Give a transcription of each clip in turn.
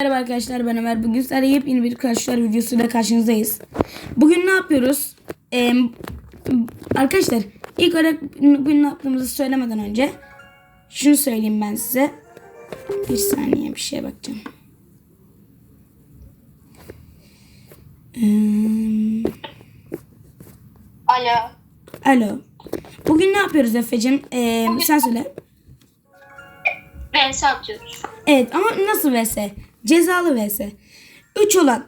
Merhaba arkadaşlar ben Ömer. Bugün sizlerle yepyeni bir karşılar videosuyla karşınızdayız. Bugün ne yapıyoruz? Ee, arkadaşlar ilk olarak bugün ne yaptığımızı söylemeden önce şunu söyleyeyim ben size. Bir saniye bir şeye bakacağım. Ee, Alo. alo. Bugün ne yapıyoruz Efe'cim? Ee, sen söyle. Rensi atıyoruz. Evet ama nasıl vs? Cezalı vs. 3 olan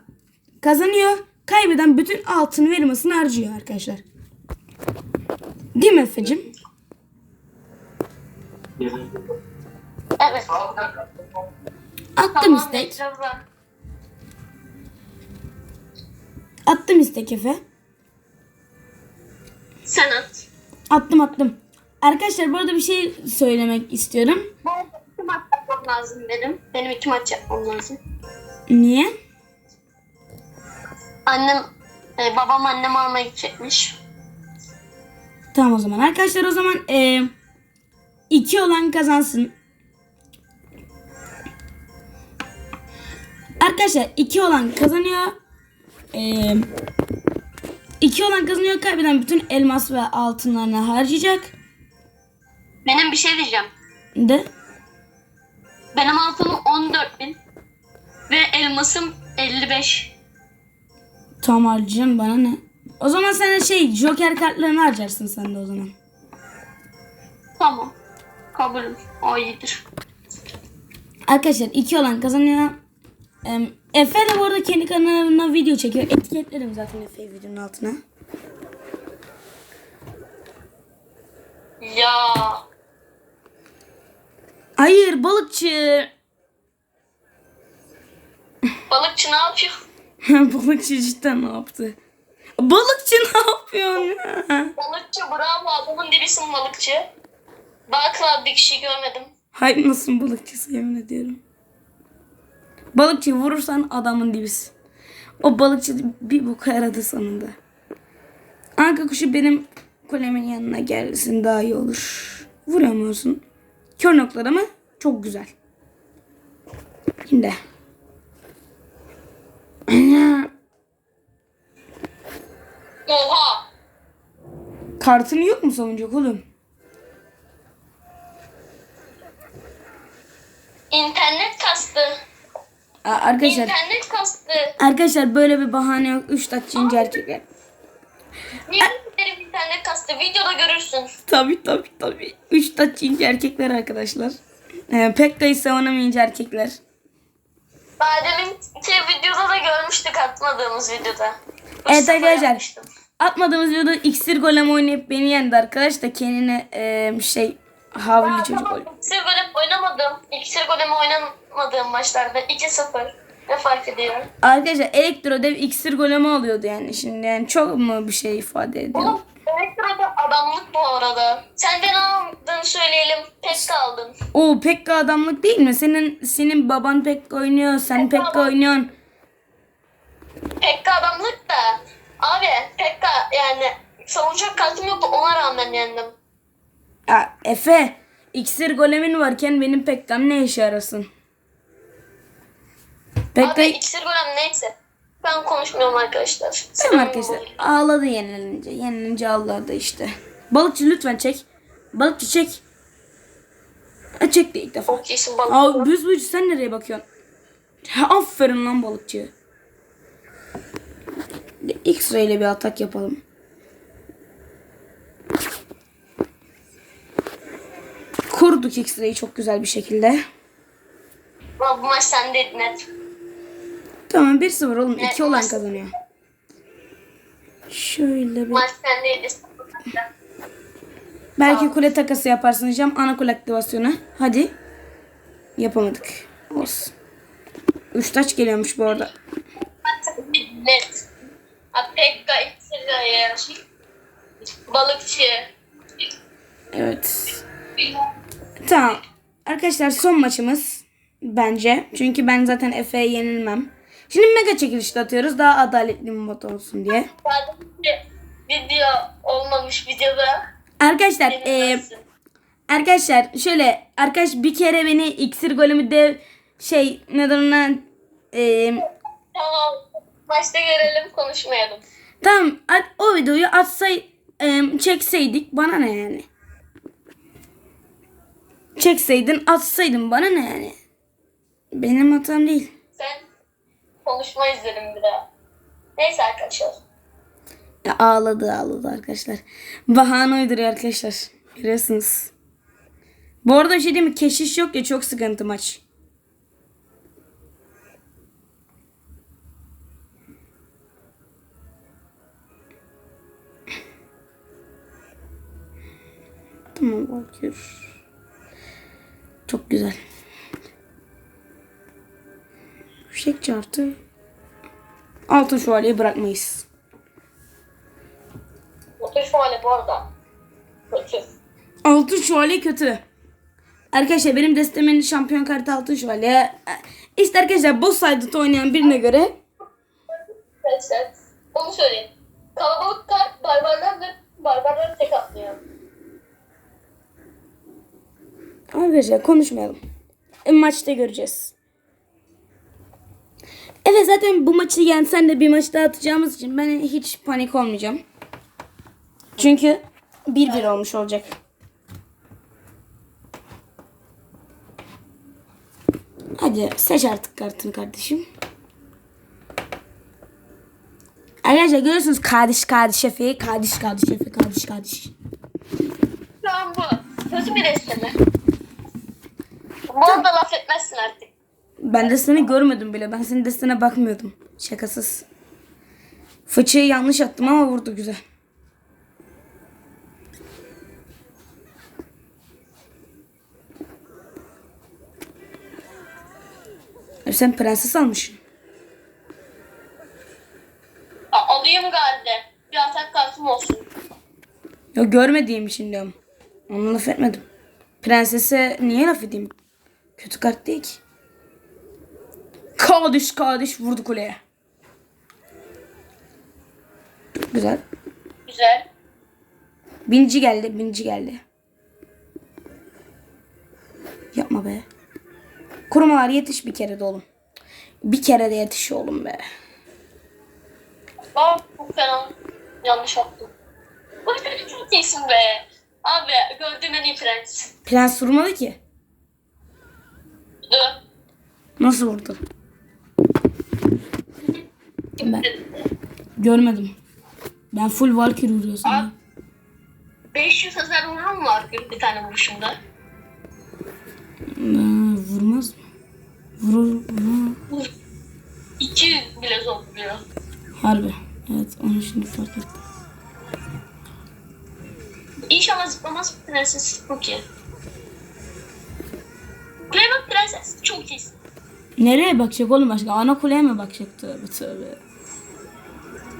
kazanıyor. Kaybeden bütün altın vermasını harcıyor arkadaşlar. Değil mi Efe'cim? Evet. Attım istek. Etrafı. Attım istek Efe. Sen at. Attım attım. Arkadaşlar bu arada bir şey söylemek istiyorum. Bu yapmam lazım benim. Benim iki maç yapmam lazım. Niye? Annem, e, babam annemi almaya gidecekmiş. Tamam o zaman. Arkadaşlar o zaman 2 olan kazansın. Arkadaşlar 2 olan kazanıyor. 2 olan kazanıyor. Kaybeden bütün elmas ve altınlarını harcayacak. Benim bir şey diyeceğim. De. Benim altınım 14 bin. Ve elmasım 55. Tamam harcayacağım bana ne? O zaman sen şey joker kartlarını harcarsın sen de o zaman. Tamam. Kabulüm. O iyidir. Arkadaşlar 2 olan kazanıyor. Em, Efe de bu arada kendi kanalına video çekiyor. Etiketlerim zaten Efe'yi videonun altına. Ya. Hayır balıkçı. Balıkçı ne yapıyor? balıkçı cidden ne yaptı? Balıkçı ne yapıyorsun ya? Balıkçı bravo adamın dibisin balıkçı. Daha kral bir kişi görmedim. Hayır nasıl balıkçısı yemin ediyorum. Balıkçı vurursan adamın dibisi. O balıkçı bir boka yaradı sonunda. Anka kuşu benim kulemin yanına gelsin daha iyi olur. Vuramıyorsun. Kör noktalar ama çok güzel. Şimdi. Oha. Kartın yok mu savunacak oğlum? İnternet kastı. Aa, arkadaşlar İnternet kastı. arkadaşlar böyle bir bahane yok. Üç dakika erkekler. Niye internet kastı? Videoda görürsün. Tabi tabi tabi. Üç taç ince erkekler arkadaşlar. Ee, pek de savunamayınca erkekler. Daha demin şey videoda da görmüştük atmadığımız videoda. Evet Mustafa arkadaşlar. yapmıştım. Atmadığımız videoda iksir golem oynayıp beni yendi arkadaş da kendine e, şey havli çocuk oldu. İksir golem oynamadım. İksir golemi oynamadığım maçlarda 2-0. Ne fark ediyor? Arkadaşlar elektro dev iksir golemi alıyordu yani şimdi yani çok mu bir şey ifade ediyor? Oğlum elektroda adamlık bu arada. Sen de ne aldın söyleyelim. Pek aldın. O Pekka adamlık değil mi? Senin senin baban Pekka oynuyor, sen Pekka Pekka adam- oynuyorsun. Pekka adamlık da. Abi Pekka yani savunacak kartım yoktu ona rağmen yendim. Ya Efe, iksir golemin varken benim Pekka'm ne işe yarasın? Pekka Abi iksir golem neyse. Ben konuşmuyorum arkadaşlar. Tamam arkadaşlar. Ağladı yenilince. Yenilince ağladı işte. Balıkçı lütfen çek. Balıkçı çek. Ha, çekti ilk defa. Çok iyisin balık. Aa, büz büz sen nereye bakıyorsun? Ha, aferin lan balıkçı. X-ray ile bir atak yapalım. Kurduk X-ray'i çok güzel bir şekilde. Bu maç sendeydi net. Tamam 1-0 oğlum. Evet, 2 olan maç- kazanıyor. Şöyle bir... Maç sendeydi. Belki kule takası yaparsın diyeceğim. Ana kule aktivasyonu. Hadi. Yapamadık. Olsun. Üç taç geliyormuş bu arada. Net. Abi Pekka iksir ya. Balıkçı. Evet. Tamam. Arkadaşlar son maçımız. Bence. Çünkü ben zaten Efe'ye yenilmem. Şimdi mega çekilişte atıyoruz. Daha adaletli bir mod olsun diye. Video olmamış videoda. Arkadaşlar eee Yenilmezsin. Arkadaşlar şöyle arkadaş bir kere beni iksir golemi dev şey neden ona Ee, Tamam. Maçta görelim konuşmayalım. tamam at- o videoyu atsay e, çekseydik bana ne yani? Çekseydin atsaydın bana ne yani? Benim hatam değil. Sen konuşma izledim bir daha. Neyse arkadaşlar. Ya ağladı ağladı arkadaşlar. Bahane uyduruyor arkadaşlar. Görüyorsunuz. Bu arada şey diyeyim mi? Keşiş yok ya çok sıkıntı maç. Tamam bakıyoruz. Çok güzel. Fişek çarptı. Altın şövalyeyi bırakmayız. Motor şövalye bu arada. Kötü. Altın şövalye kötü. Arkadaşlar benim destemenin şampiyon kartı altın şövalye. İşte arkadaşlar boss side'da oynayan birine göre Arkadaşlar onu söyleyeyim. Kalabalık kart barbarlar ve barbarları tek atlıyor. arkadaşlar konuşmayalım. E, maçta göreceğiz. Evet zaten bu maçı yensen de bir maç daha atacağımız için ben hiç panik olmayacağım. Çünkü 1-1 olmuş olacak. Hadi seç artık kartını kardeşim. Arkadaşlar görüyorsunuz kardeş kardeş şefi, kardeş kardeş şefi, kardeş kardeş. An bu. Kötü bir esneme. Bu arada laf etmezsin artık. Ben de seni görmedim bile. Ben senin destene bakmıyordum. Şakasız. Fıçıyı yanlış attım ama vurdu güzel. Abi sen prenses almışsın. A- alayım galiba. Bir atak kartım olsun. Ya görmediğim için diyorum. Ona laf etmedim. Prensese niye laf edeyim? Kötü kart değil ki. Kardeş kardeş vurdu kuleye. Güzel. Güzel. Binci geldi, binci geldi. Yapma be. Kurumalar yetiş bir kere de oğlum. Bir kere de yetiş oğlum be. Aa bu fena. Yanlış attım. Bak çok iyisin be. Abi gördüğüm en iyi prens. Prens vurmadı ki. Dur. Nasıl vurdu? Ben görmedim. Ben full Valkyrie vuruyor sana. 500 hasar vurur mu var bir tane vuruşumda? Ee, vurmaz mı? Vurur, vurur. Vur. 200 bile zor vuruyor. Harbi. Evet onu şimdi fark ettim. İnşallah zıplamaz prenses çok iyi. Kuleye bak prenses çok iyisin. Nereye bakacak oğlum başka? Ana kuleye mi bakacak? Tövbe tövbe.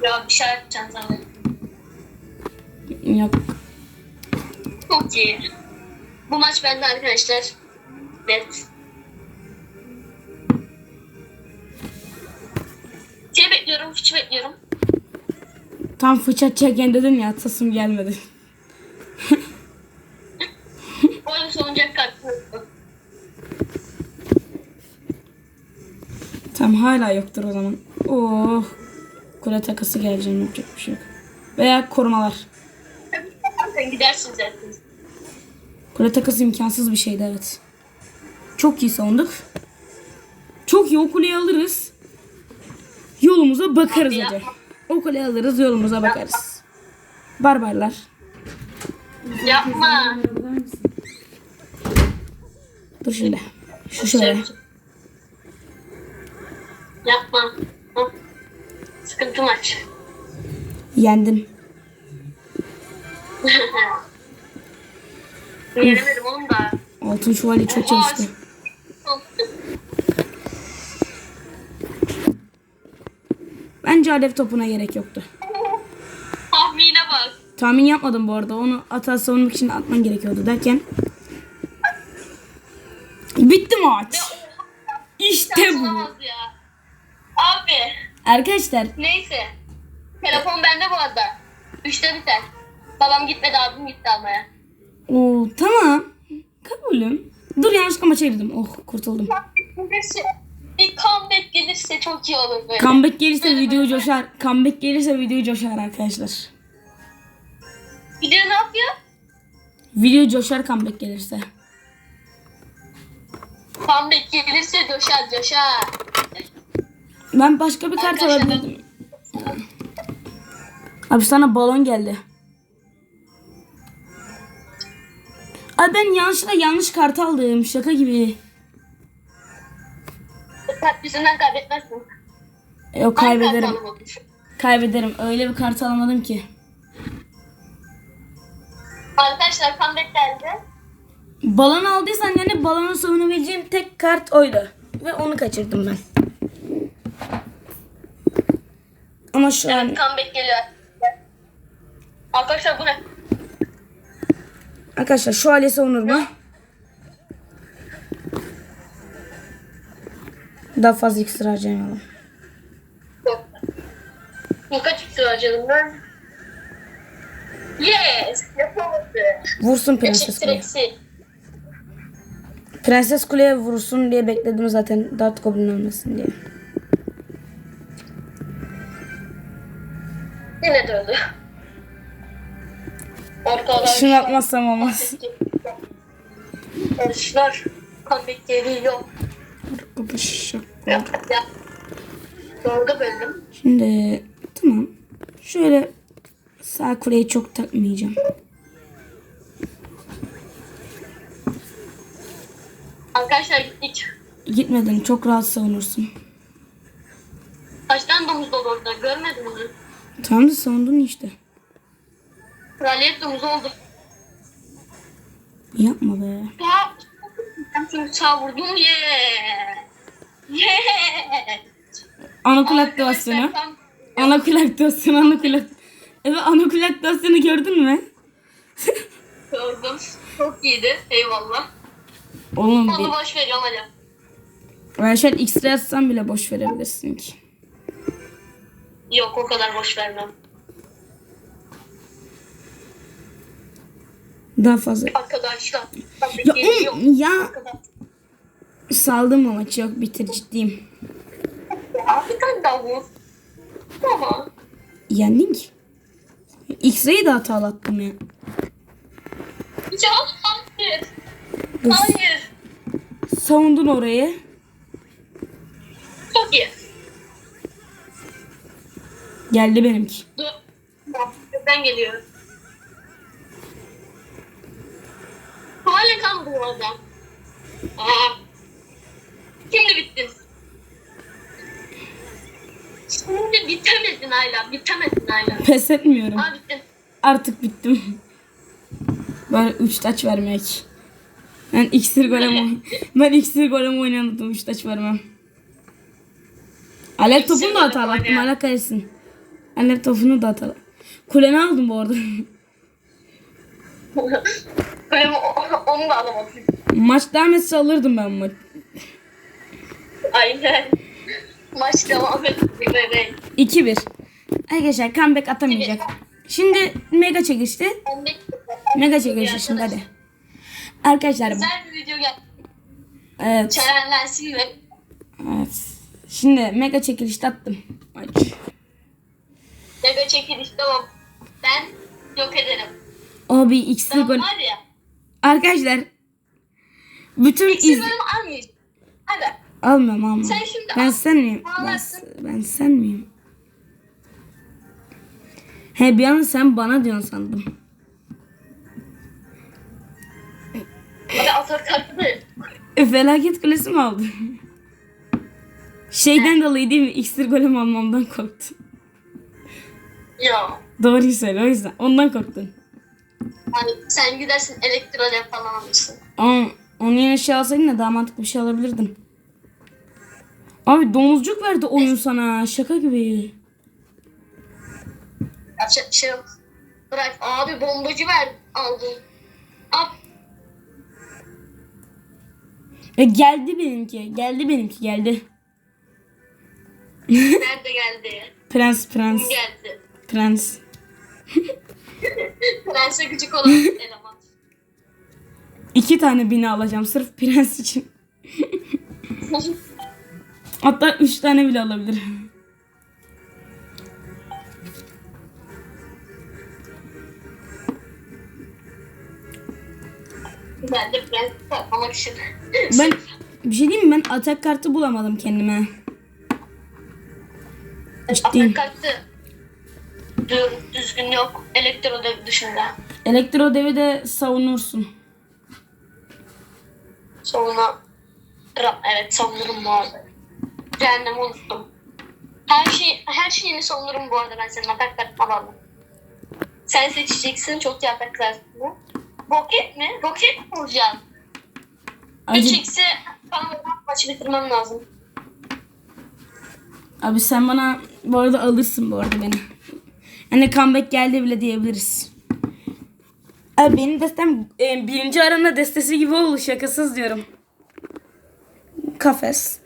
Ya bir şey yapacaksın sana. Yok. Çok iyi. Bu maç bende arkadaşlar. Evet. Şey bekliyorum, hiç bekliyorum. Tam fıça çeken dedim ya atasım gelmedi. Oyun sonuncak kartı. Tam hala yoktur o zaman. Oh. Kule takısı geleceğim yapacak bir şey yok. Veya korumalar. Sen gidersin zaten. Kule takısı imkansız bir şeydi evet. Çok iyi savunduk. Çok iyi o kuleyi alırız. Yolumuza bakarız Abi hocam. yapma. O kuleyi alırız yolumuza bakarız. Barbarlar. Yapma. Dur şimdi. Şu şöyle. Yapma. Sıkıntı maç. Yendim. Yenemedim oğlum da. Altın şövalye çok çalıştı. Bence alev topuna gerek yoktu. Tahmine bak. Tahmin yapmadım bu arada. Onu ata savunmak için atman gerekiyordu derken. Bitti maç. İşte bu. Arkadaşlar Neyse. Telefon bende bu arada. Üçte biter. Babam gitmedi abim gitti almaya. o tamam. Kabulüm. Dur yanlışlıkla maça girdim. Oh kurtuldum. Bir comeback gelirse çok iyi olur böyle. Comeback gelirse video coşar. Comeback gelirse video coşar arkadaşlar. Video ne yapıyor? Video coşar comeback gelirse. Comeback gelirse coşar coşar. Ben başka bir kart Arkadaşlar, alabilirdim. Abi sana balon geldi. Abi ben yanlışlıkla yanlış kart aldım. Şaka gibi. Kart yüzünden kaybetmezsin. Yok kaybederim. Kaybederim. Öyle bir kart alamadım ki. Arkadaşlar comeback geldi. Balon aldıysan yani balonu savunabileceğim tek kart oydu. Ve onu kaçırdım ben. Ama şu an Comeback geliyor. Arkadaşlar bu ne? arkadaşlar şu hale savunur mu? Daha fazla iksir harcamayalım. Bu kaç iksir harcadım ben? Yes! Yapamadı. Vursun Prenses Kule'ye. Prenses Kule'ye vursun diye bekledim zaten Dart Goblin ölmesin diye. De öldü. Ortalar. Şunu atmazsam olmaz. Arkadaşlar comeback geliyor. Yap yap. Doğru da böldüm. Şimdi tamam. Şöyle sağ kuleyi çok takmayacağım. Arkadaşlar gittik. Gitmeden çok rahat savunursun. Kaç tane domuz dolu orada görmedin mi? Tamam da savundun işte. Kraliyet domuzu oldu. Yapma be. Ya ben şunu sağ vurdum ye. Ye. Anakul aktivasyonu. Arkadaşlar, Anakul aktivasyonu, anakul akt- Evet anakul aktivasyonu gördün mü? Gördüm. Çok iyiydi. Eyvallah. Oğlum Onu bir, boş veriyorum hadi. ben şu an X-ray atsam bile boş verebilirsin ki. Yok o kadar boş vermem. Daha fazla. Arkadaşlar. Ya, oğlum, ya saldım o maçı yok bitir ciddiyim. Ya bir tane daha vur. Yendin ki. X-ray'i de hatalı attım ya. Ya hayır. Dur. Hayır. Savundun orayı. Çok iyi. Geldi benimki. Ben geliyorum. Hala kaldı bu arada. Aa. Şimdi bittin. Şimdi bitemedin hala. Bitemedin hala. Pes etmiyorum. Aa bittin. Artık bittim. Böyle 3 taç vermek. Ben iksir golem ben iksir golem oynandım 3 taç vermem. Alev İksir topunu da golem hatalı attım Alev topunu da hatalı. Kuleni aldım bu arada. O- onu da alamadım. Maç devam etse alırdım ben maç. Aynen. Maç devam bebek. 2-1. Arkadaşlar comeback atamayacak. Şimdi mega çekişti. Mega çekişti şimdi hadi. Arkadaşlar Güzel bir video geldi. evet. Çerenlensin ve Evet. Şimdi mega çekilişte attım. Maç. Mega çekilişte o. Ben yok ederim. Abi iksir Ben gol. var ya. Arkadaşlar bütün İksir iz... almayacağım. Hadi. Almıyorum almıyorum. Sen şimdi ben al. sen miyim? Ben, ben sen miyim? He bir an sen bana diyorsun sandım. Hadi atar kalktı. E, felaket kulesi mi aldın? Şeyden dolayı değil mi? İksir golem almamdan korktun. Ya. Doğruyu söyle o yüzden. Ondan korktun. Hani sen gidersin elektrolev falan alırsın. Ama onun yerine şey alsaydın da daha mantıklı bir şey alabilirdin. Abi domuzcuk verdi oyun sana. Şaka gibi. Yapacak bir şey yok. Bırak abi bombacı ver aldım. Ab E, geldi benimki. Geldi benimki geldi. nerede geldi? Prens prens. Kim geldi? Prens. Prense gıcık olan eleman. İki tane bina alacağım sırf prens için. Hatta 3 tane bile alabilir. Ben de ben saklamak için. Ben bir şey diyeyim mi? Ben atak kartı bulamadım kendime. Ciddiyim. Kartı Dü- düzgün yok. Elektro dev dışında. Elektro devi de savunursun. Ra- evet savunurum bu arada. Cehennemi unuttum. Her şey her şeyini savunurum bu arada ben senin atak kartına bağlı. Sen seçeceksin çok iyi atak kartını. Roket mi? Roket mi vuracağım? Acı, 3x'i bana maçı bitirmem lazım. abi sen bana bu arada alırsın bu arada beni. Hani comeback geldi bile diyebiliriz. Abi benim destem e, birinci arama destesi gibi oldu şakasız diyorum. Kafes.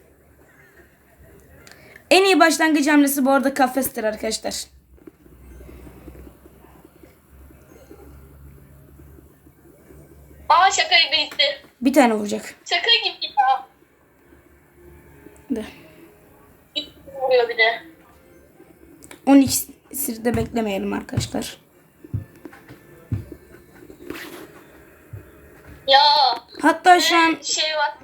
En iyi başlangıç hamlesi bu arada kafestir arkadaşlar. Aa şaka gibi gitti. Bir tane vuracak. Şaka gibi ya. De. Gitti vuruyor bir de. 12 de beklemeyelim arkadaşlar. Ya. Hatta şu an Şey var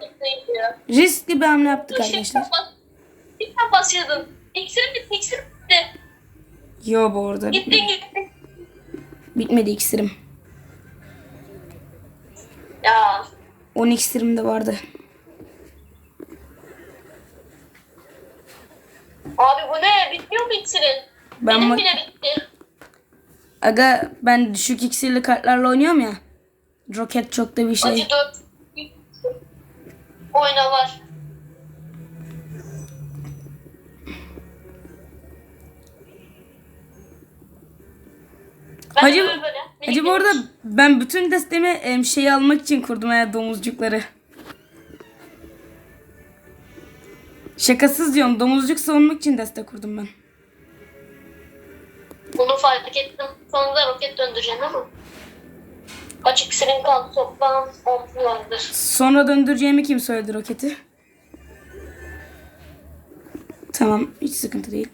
gidiyor. riskli bir hamle yaptık Dur şey arkadaşlar. Bir başladın. İksirim bitti, iksirim bitti. Yo bu arada Gitti bitmedi. gitti. Bitmedi iksirim. Ya. 10 iksirim de vardı. Abi bu ne? Bitmiyor mu iksirin? Ben Benim bile bitti. Aga ben düşük iksirli kartlarla oynuyorum ya. Roket çok da bir şey. Acı dört. Oyna var. Ben Hacı, böyle böyle. hacı bu arada ben bütün destemi em, şeyi almak için kurdum ya domuzcukları. Şakasız diyorum domuzcuk savunmak için deste kurdum ben. Bunu fark ettim. Sonunda roket döndüreceksin ama. Kaç iksirin kaldı toplam 10 vardır. Sonra döndüreceğimi kim söyledi roketi? Tamam hiç sıkıntı değil.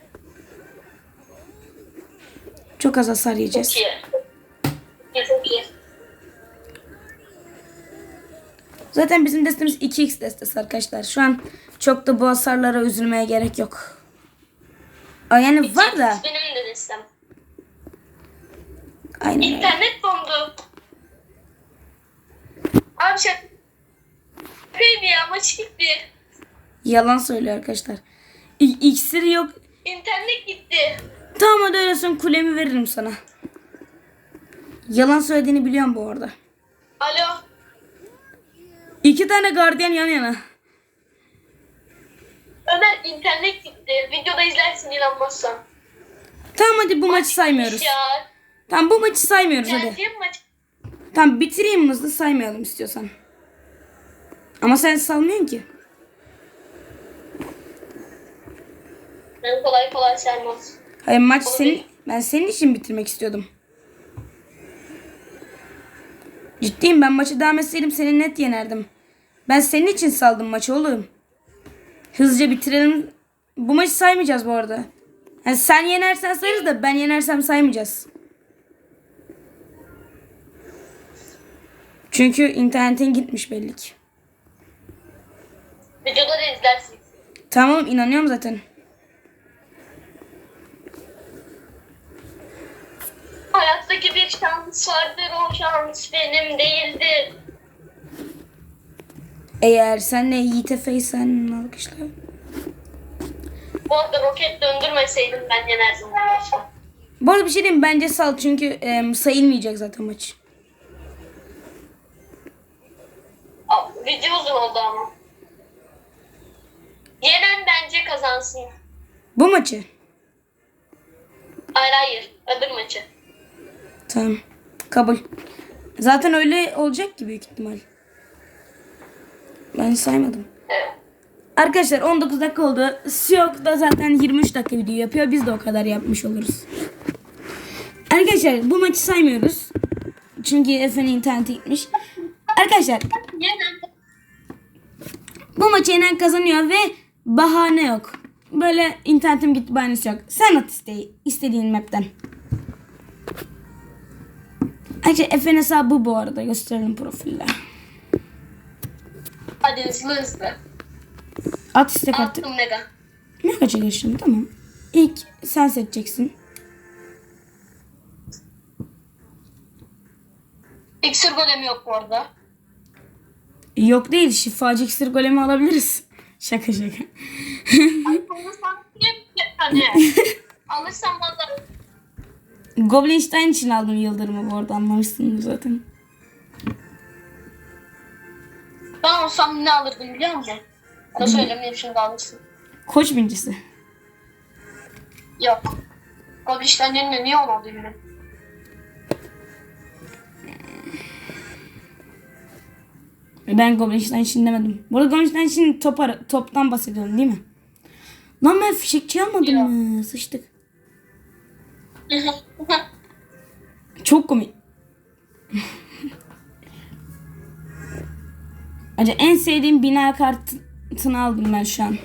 Çok az hasar yiyeceğiz. Çok iyi. İyi, Çok iyi. Zaten bizim destemiz 2x destesi arkadaşlar. Şu an çok da bu hasarlara üzülmeye gerek yok. Yani var da. Benim de destem. Aynen öyle. İnternet dondu. Abi şaka. Şakaydı ya maç gitti. Yalan söylüyor arkadaşlar. İ- İksiri yok. İnternet gitti. Tamam hadi öyle son kulemi veririm sana. Yalan söylediğini biliyorum bu arada. Alo. İki tane gardiyan yan yana. Ömer internet gitti. Videoda izlersin inanmazsan. Tamam hadi bu maçı saymıyoruz. Ya. Tamam bu maçı saymıyoruz hadi. Maç. Tamam bitireyim hızlı saymayalım istiyorsan. Ama sen salmıyorsun ki. Ben kolay kolay sermez. Hayır maç senin ben senin için bitirmek istiyordum. Ciddiyim ben maçı devam etseydim seni net yenerdim. Ben senin için saldım maçı oğlum. Hızlıca bitirelim. Bu maçı saymayacağız bu arada. Yani sen yenersen sayarız da ben yenersem saymayacağız. Çünkü internetin gitmiş belli ki. Videoda da izlersin. Tamam inanıyorum zaten. Hayattaki bir şans vardır o şans benim değildir. Eğer senle Yiğit Efe'ysen alkışla. Bu arada roket döndürmeseydim ben yenerdim. Bu arada bir şey diyeyim bence sal çünkü em, sayılmayacak zaten maç. Video uzun oldu ama. Yenen bence kazansın. Bu maçı. Hayır hayır. Öbür maçı. Tamam. Kabul. Zaten öyle olacak ki büyük ihtimal. Ben saymadım. Evet. Arkadaşlar 19 dakika oldu. Siyok da zaten 23 dakika video yapıyor. Biz de o kadar yapmış oluruz. Arkadaşlar bu maçı saymıyoruz. Çünkü Efe'nin interneti gitmiş. Arkadaşlar bu maçı yenen kazanıyor ve bahane yok. Böyle internetim gitti bahanesi yok. Sen at isteği, istediğin map'ten. Ayrıca Efe'nin hesabı bu arada. Gösterelim profilde. Hadi hızlı hızlı. At istek artık. Attım mega. Ne kaça geçtim tamam. İlk sen seçeceksin. İksir golemi yok bu arada. Yok değil şifacı iksir golemi alabiliriz. Şaka şaka. Alırsam niye hani? Alırsam valla Goblinstein için aldım Yıldırım'ı bu arada anlamışsınız zaten. ben olsam ne alırdım biliyor musun? Onu söylemeyeyim şimdi alırsın. Koç bincisi. Yok. Goblişten yerine niye olmadı yine? Ben Goblinstein için demedim. Bu arada Goblinstein için top toptan bahsediyorum değil mi? Lan ben fişekçi almadım Yok. mı? Sıçtık. Çok komik. Acaba en sevdiğim bina kartını aldım ben şu an.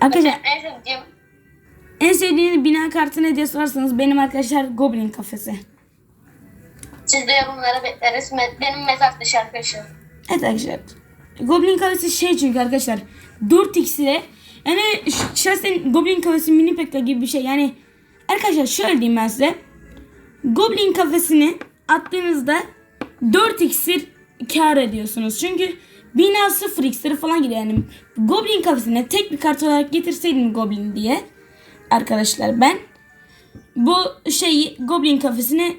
Arkadaşlar en sevdiğim en sevdiğiniz bina kartı ne diye sorarsanız benim arkadaşlar Goblin kafesi. Siz de yorumlara bekleriz. Benim mezar dışı arkadaşım. Evet arkadaşlar. Goblin kafesi şey çünkü arkadaşlar 4 x'e yani ş- şahsen Goblin kafesi mini pekla gibi bir şey. Yani arkadaşlar şöyle diyeyim ben size. Goblin kafesini attığınızda 4 iksir kar ediyorsunuz. Çünkü bina 0 iksiri falan gidiyor yani. Goblin kafesine tek bir kart olarak getirseydim Goblin diye arkadaşlar ben bu şeyi Goblin kafesine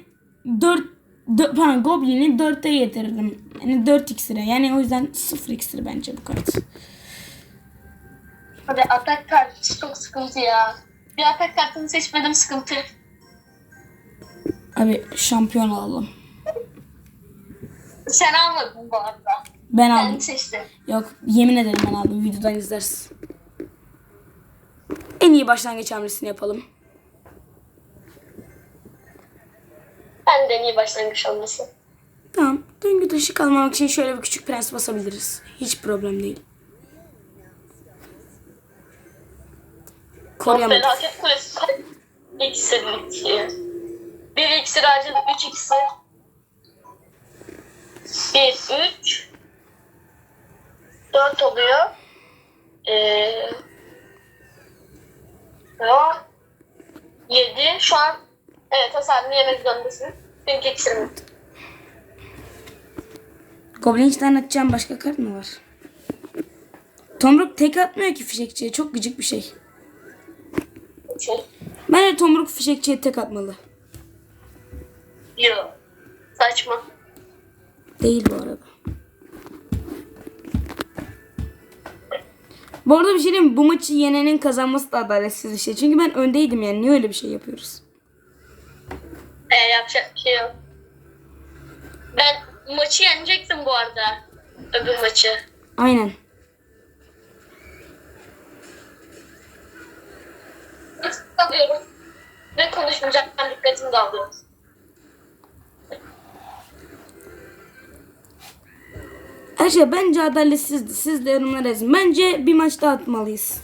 4 dö- pardon Goblin'i 4'te getirdim. Yani 4 iksire. Yani o yüzden 0 iksir bence bu kart. Hadi atak kartı çok sıkıntı ya. Bir atak kartını seçmedim sıkıntı. Abi şampiyon alalım. Sen almadın bu arada. Ben Ben aldım. seçtim. Yok yemin ederim ben aldım. Videodan izlersin. En iyi başlangıç hamlesini yapalım. Ben de en iyi başlangıç olması. Tamam. Döngü dışı kalmamak için şöyle bir küçük prens basabiliriz. Hiç problem değil. Koruyamadık. Felaket kulesi. İksirlik. Bir iksir harcadık. Üç iksir. Bir, üç. Dört oluyor. Ee, ya, yedi. Şu an evet hasarını yemek zorundasın. Çünkü iksirim. Goblin'den atacağım başka kart mı var? Tomruk tek atmıyor ki fişekçiye. Çok gıcık bir şey. Şey. Bence Tomruk fişekçiye tek atmalı. Yok. Saçma. Değil bu arada. Bu arada bir şey diyeyim? Bu maçı yenenin kazanması da adaletsiz bir şey. Çünkü ben öndeydim yani. Niye öyle bir şey yapıyoruz? Ee, yapacak bir şey yok. Ben maçı yenecektim bu arada. Öbür maçı. Aynen. Kalıyorum. Ve konuşmayacaktan dikkatimi dağılıyorum. Arkadaşlar bence adaletsizdi. Siz de yorumlara yazın. Bence bir maç daha atmalıyız.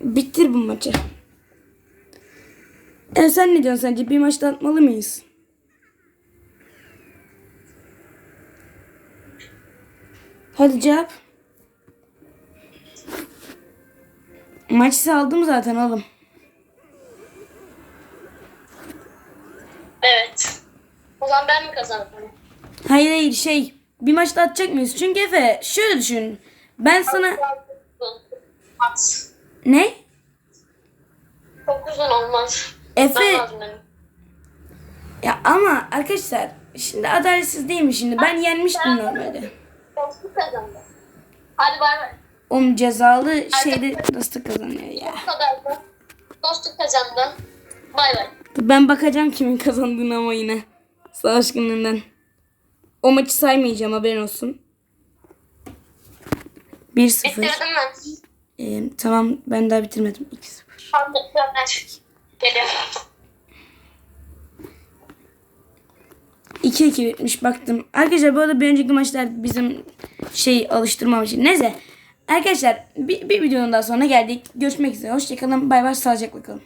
Bitir bu maçı. E sen ne diyorsun sence? Bir maç daha atmalı mıyız? Hadi cevap. Maçı saldım zaten oğlum. Evet. O zaman ben mi kazandım? Hayır hayır şey bir maç daha atacak mıyız? Çünkü Efe şöyle düşün. Ben sana Maç. Ne? Çok uzun olmaz. Efe ya ama arkadaşlar şimdi adaletsiz değil mi şimdi? Ben yenmiştim normalde. Dostluk kazandı. Hadi bay bay. Oğlum cezalı şeyde dostluk kazanıyor ya. Bu kadar da. Dostluk kazandı. Bay bay. Ben bakacağım kimin kazandığını ama yine. Savaş gününden. O maçı saymayacağım haberin olsun. 1-0. Bitirdim ben. Ee, tamam ben daha bitirmedim. 2-0. Tam bitirdim ben. Geliyorum. 2-2 bitmiş baktım. Arkadaşlar bu arada bir önceki maçlar bizim şey alıştırmam için. Neyse. Arkadaşlar bir, bir videonun daha sonuna geldik. Görüşmek üzere. Hoşçakalın. Bay bay. Sağlıcakla kalın.